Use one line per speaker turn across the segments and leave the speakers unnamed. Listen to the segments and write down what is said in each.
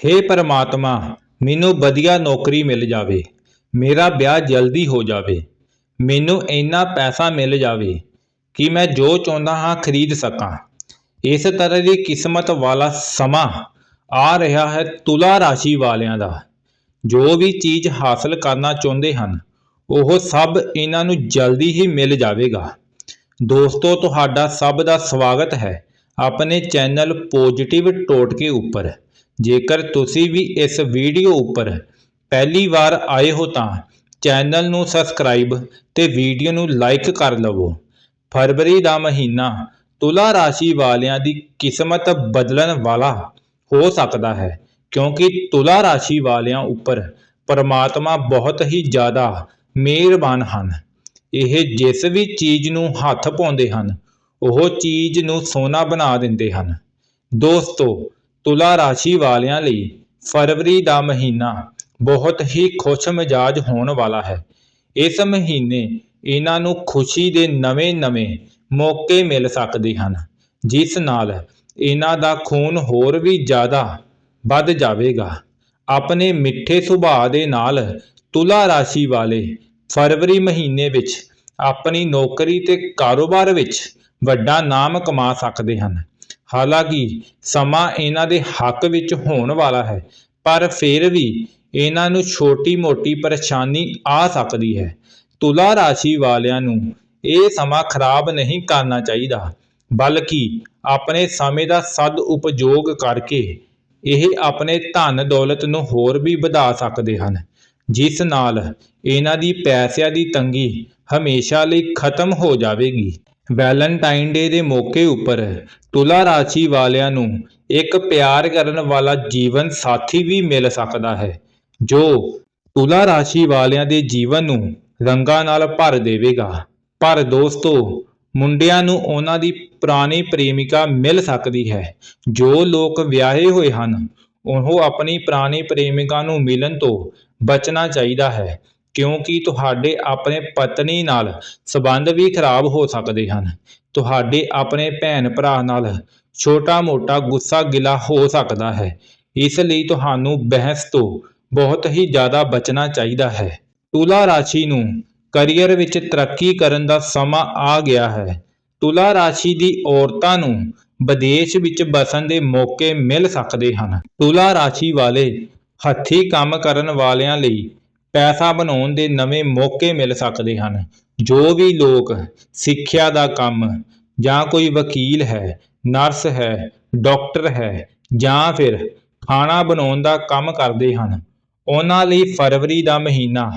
ਹੇ ਪਰਮਾਤਮਾ, ਮੈਨੂੰ ਵਧੀਆ ਨੌਕਰੀ ਮਿਲ ਜਾਵੇ, ਮੇਰਾ ਵਿਆਹ ਜਲਦੀ ਹੋ ਜਾਵੇ, ਮੈਨੂੰ ਇੰਨਾ ਪੈਸਾ ਮਿਲ ਜਾਵੇ ਕਿ ਮੈਂ ਜੋ ਚਾਹੁੰਦਾ ਹਾਂ ਖਰੀਦ ਸਕਾਂ। ਇਸ ਤਰ੍ਹਾਂ ਦੀ ਕਿਸਮਤ ਵਾਲਾ ਸਮਾਂ ਆ ਰਿਹਾ ਹੈ ਤੁਲਾ ਰਾਸ਼ੀ ਵਾਲਿਆਂ ਦਾ। ਜੋ ਵੀ ਚੀਜ਼ ਹਾਸਲ ਕਰਨਾ ਚਾਹੁੰਦੇ ਹਨ, ਉਹ ਸਭ ਇਹਨਾਂ ਨੂੰ ਜਲਦੀ ਹੀ ਮਿਲ ਜਾਵੇਗਾ। ਦੋਸਤੋ, ਤੁਹਾਡਾ ਸਭ ਦਾ ਸਵਾਗਤ ਹੈ ਆਪਣੇ ਚੈਨਲ ਪੋਜੀਟਿਵ ਟੋਟਕੇ ਉੱਪਰ। ਜੇਕਰ ਤੁਸੀਂ ਵੀ ਇਸ ਵੀਡੀਓ ਉੱਪਰ ਪਹਿਲੀ ਵਾਰ ਆਏ ਹੋ ਤਾਂ ਚੈਨਲ ਨੂੰ ਸਬਸਕ੍ਰਾਈਬ ਤੇ ਵੀਡੀਓ ਨੂੰ ਲਾਈਕ ਕਰ ਲਵੋ। ਫਰਵਰੀ ਦਾ ਮਹੀਨਾ ਤੁਲਾ ਰਾਸ਼ੀ ਵਾਲਿਆਂ ਦੀ ਕਿਸਮਤ ਬਦਲਣ ਵਾਲਾ ਹੋ ਸਕਦਾ ਹੈ, ਕਿਉਂਕਿ ਤੁਲਾ ਰਾਸ਼ੀ ਵਾਲਿਆਂ ਉੱਪਰ ਪਰਮਾਤਮਾ ਬਹੁਤ ਹੀ ਜ਼ਿਆਦਾ ਮਿਹਰਬਾਨ ਹਨ। ਇਹ ਜਿਸ ਵੀ ਚੀਜ਼ ਨੂੰ ਹੱਥ ਪਾਉਂਦੇ ਹਨ, ਉਹ ਚੀਜ਼ ਨੂੰ ਸੋਨਾ ਬਣਾ ਦਿੰਦੇ ਹਨ। ਦੋਸਤੋ ਤੁਲਾ ਰਾਸ਼ੀ ਵਾਲਿਆਂ ਲਈ ਫਰਵਰੀ ਦਾ ਮਹੀਨਾ ਬਹੁਤ ਹੀ ਖੁਸ਼ ਮਿਜਾਜ ਹੋਣ ਵਾਲਾ ਹੈ। ਇਸ ਮਹੀਨੇ ਇਹਨਾਂ ਨੂੰ ਖੁਸ਼ੀ ਦੇ ਨਵੇਂ-ਨਵੇਂ ਮੌਕੇ ਮਿਲ ਸਕਦੇ ਹਨ, ਜਿਸ ਨਾਲ ਇਹਨਾਂ ਦਾ ਖੂਨ ਹੋਰ ਵੀ ਜ਼ਿਆਦਾ ਵੱਧ ਜਾਵੇਗਾ। ਆਪਣੇ ਮਿੱਠੇ ਸੁਭਾਅ ਦੇ ਨਾਲ ਤੁਲਾ ਰਾਸ਼ੀ ਵਾਲੇ ਫਰਵਰੀ ਮਹੀਨੇ ਵਿੱਚ ਆਪਣੀ ਨੌਕਰੀ ਤੇ ਕਾਰੋਬਾਰ ਵਿੱਚ ਵੱਡਾ ਨਾਮ ਕਮਾ ਸਕਦੇ ਹਨ। ਹਾਲਾਂਕਿ ਸਮਾਂ ਇਹਨਾਂ ਦੇ ਹੱਕ ਵਿੱਚ ਹੋਣ ਵਾਲਾ ਹੈ, ਪਰ ਫਿਰ ਵੀ ਇਹਨਾਂ ਨੂੰ ਛੋਟੀ-ਮੋਟੀ ਪਰੇਸ਼ਾਨੀ ਆ ਸਕਦੀ ਹੈ। ਤੁਲਾ ਰਾਸ਼ੀ ਵਾਲਿਆਂ ਨੂੰ ਇਹ ਸਮਾਂ ਖਰਾਬ ਨਹੀਂ ਕਰਨਾ ਚਾਹੀਦਾ, ਬਲਕਿ ਆਪਣੇ ਸਮੇਂ ਦਾ ਸਦ ਉਪਯੋਗ ਕਰਕੇ ਇਹ ਆਪਣੇ ਧਨ ਦੌਲਤ ਨੂੰ ਹੋਰ ਵੀ ਵਧਾ ਸਕਦੇ ਹਨ, ਜਿਸ ਨਾਲ ਇਹਨਾਂ ਦੀ ਪੈਸਿਆਂ ਦੀ ਤੰਗੀ ਹਮੇਸ਼ਾ ਲਈ ਖਤਮ ਹੋ ਜਾਵੇਗੀ। ਵੈਲੈਂਟਾਈਨ ਡੇ ਦੇ ਮੌਕੇ ਉੱਪਰ ਤੁਲਾ ਰਾਸ਼ੀ ਵਾਲਿਆਂ ਨੂੰ ਇੱਕ ਪਿਆਰ ਕਰਨ ਵਾਲਾ ਜੀਵਨ ਸਾਥੀ ਵੀ ਮਿਲ ਸਕਦਾ ਹੈ, ਜੋ ਤੁਲਾ ਰਾਸ਼ੀ ਵਾਲਿਆਂ ਦੇ ਜੀਵਨ ਨੂੰ ਰੰਗਾਂ ਨਾਲ ਭਰ ਦੇਵੇਗਾ। ਪਰ ਦੋਸਤੋ, ਮੁੰਡਿਆਂ ਨੂੰ ਉਹਨਾਂ ਦੀ ਪੁਰਾਣੀ ਪ੍ਰੇਮਿਕਾ ਮਿਲ ਸਕਦੀ ਹੈ, ਜੋ ਲੋਕ ਵਿਆਹੇ ਹੋਏ ਹਨ। ਉਹ ਆਪਣੀ ਪੁਰਾਣੀ ਪ੍ਰੇਮਿਕਾ ਨੂੰ ਮਿਲਣ ਤੋਂ ਬਚਣਾ ਚਾਹੀਦਾ ਹੈ। ਕਿਉਂਕਿ ਤੁਹਾਡੇ ਆਪਣੇ ਪਤਨੀ ਨਾਲ ਸਬੰਧ ਵੀ ਖਰਾਬ ਹੋ ਸਕਦੇ ਹਨ। ਤੁਹਾਡੇ ਆਪਣੇ ਭੈਣ ਭਰਾ ਨਾਲ ਛੋਟਾ-ਮੋਟਾ ਗੁੱਸਾ ਗਿਲਾ ਹੋ ਸਕਦਾ ਹੈ। ਇਸ ਲਈ ਤੁਹਾਨੂੰ ਬਹਿਸ ਤੋਂ ਬਹੁਤ ਹੀ ਜ਼ਿਆਦਾ ਬਚਣਾ ਚਾਹੀਦਾ ਹੈ। ਤੁਲਾ ਰਾਸ਼ੀ ਨੂੰ ਕੈਰੀਅਰ ਵਿੱਚ ਤਰੱਕੀ ਕਰਨ ਦਾ ਸਮਾਂ ਆ ਗਿਆ ਹੈ। ਤੁਲਾ ਰਾਸ਼ੀ ਦੀ ਔਰਤਾਂ ਨੂੰ ਵਿਦੇਸ਼ ਵਿੱਚ ਬਸਣ ਦੇ ਮੌਕੇ ਮਿਲ ਸਕਦੇ ਹਨ। ਤੁਲਾ ਰਾਸ਼ੀ ਵਾਲੇ ਹੱਥੀਂ ਕੰਮ ਕਰਨ ਵਾਲਿਆਂ ਲਈ ਪੈਸਾ ਬਣਾਉਣ ਦੇ ਨਵੇਂ ਮੌਕੇ ਮਿਲ ਸਕਦੇ ਹਨ। ਜੋ ਵੀ ਲੋਕ ਸਿੱਖਿਆ ਦਾ ਕੰਮ ਜਾਂ ਕੋਈ ਵਕੀਲ ਹੈ, ਨਰਸ ਹੈ, ਡਾਕਟਰ ਹੈ ਜਾਂ ਫਿਰ ਖਾਣਾ ਬਣਾਉਣ ਦਾ ਕੰਮ ਕਰਦੇ ਹਨ, ਉਹਨਾਂ ਲਈ ਫਰਵਰੀ ਦਾ ਮਹੀਨਾ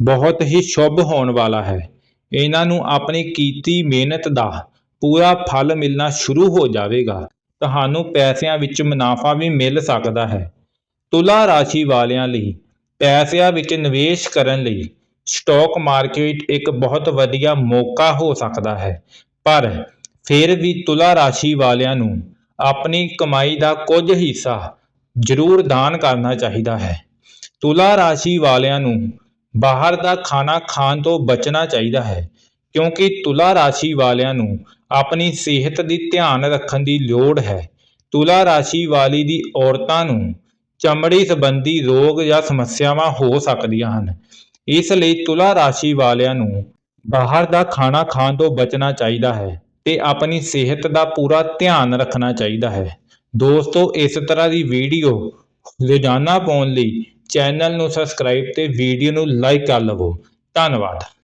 ਬਹੁਤ ਹੀ ਸ਼ੁਭ ਹੋਣ ਵਾਲਾ ਹੈ। ਇਹਨਾਂ ਨੂੰ ਆਪਣੀ ਕੀਤੀ ਮਿਹਨਤ ਦਾ ਪੂਰਾ ਫਲ ਮਿਲਣਾ ਸ਼ੁਰੂ ਹੋ ਜਾਵੇਗਾ। ਤੁਹਾਨੂੰ ਪੈਸਿਆਂ ਵਿੱਚ ਮੁਨਾਫਾ ਵੀ ਮਿਲ ਸਕਦਾ ਹੈ। ਤੁਲਾ ਰਾਸ਼ੀ ਵਾਲਿਆਂ ਲਈ ਪੈਸਿਆਂ ਵਿੱਚ ਨਿਵੇਸ਼ ਕਰਨ ਲਈ ਸਟਾਕ ਮਾਰਕੀਟ ਇੱਕ ਬਹੁਤ ਵਧੀਆ ਮੌਕਾ ਹੋ ਸਕਦਾ ਹੈ। ਪਰ ਫਿਰ ਵੀ ਤੁਲਾ ਰਾਸ਼ੀ ਵਾਲਿਆਂ ਨੂੰ ਆਪਣੀ ਕਮਾਈ ਦਾ ਕੁਝ ਹਿੱਸਾ ਜ਼ਰੂਰ ਦਾਨ ਕਰਨਾ ਚਾਹੀਦਾ ਹੈ। ਤੁਲਾ ਰਾਸ਼ੀ ਵਾਲਿਆਂ ਨੂੰ ਬਾਹਰ ਦਾ ਖਾਣਾ ਖਾਣ ਤੋਂ ਬਚਣਾ ਚਾਹੀਦਾ ਹੈ, ਕਿਉਂਕਿ ਤੁਲਾ ਰਾਸ਼ੀ ਵਾਲਿਆਂ ਨੂੰ ਆਪਣੀ ਸਿਹਤ ਦੀ ਧਿਆਨ ਰੱਖਣ ਦੀ ਲੋੜ ਹੈ। ਤੁਲਾ ਰਾਸ਼ੀ ਵਾਲੀ ਦੀ ਔਰਤਾਂ ਨੂੰ ਚਮੜੀ ਸੰਬੰਧੀ ਰੋਗ ਜਾਂ ਸਮੱਸਿਆਵਾਂ ਹੋ ਸਕਦੀਆਂ ਹਨ। ਇਸ ਲਈ ਤੁਲਾ ਰਾਸ਼ੀ ਵਾਲਿਆਂ ਨੂੰ ਬਾਹਰ ਦਾ ਖਾਣਾ ਖਾਣ ਤੋਂ ਬਚਣਾ ਚਾਹੀਦਾ ਹੈ ਤੇ ਆਪਣੀ ਸਿਹਤ ਦਾ ਪੂਰਾ ਧਿਆਨ ਰੱਖਣਾ ਚਾਹੀਦਾ ਹੈ। ਦੋਸਤੋ, ਇਸ ਤਰ੍ਹਾਂ ਦੀ ਵੀਡੀਓ ਰੋਜ਼ਾਨਾ ਪਾਉਣ ਲਈ ਚੈਨਲ ਨੂੰ ਸਬਸਕ੍ਰਾਈਬ ਤੇ ਵੀਡੀਓ ਨੂੰ ਲਾਈਕ ਕਰ ਲਵੋ। ਧੰਨਵਾਦ।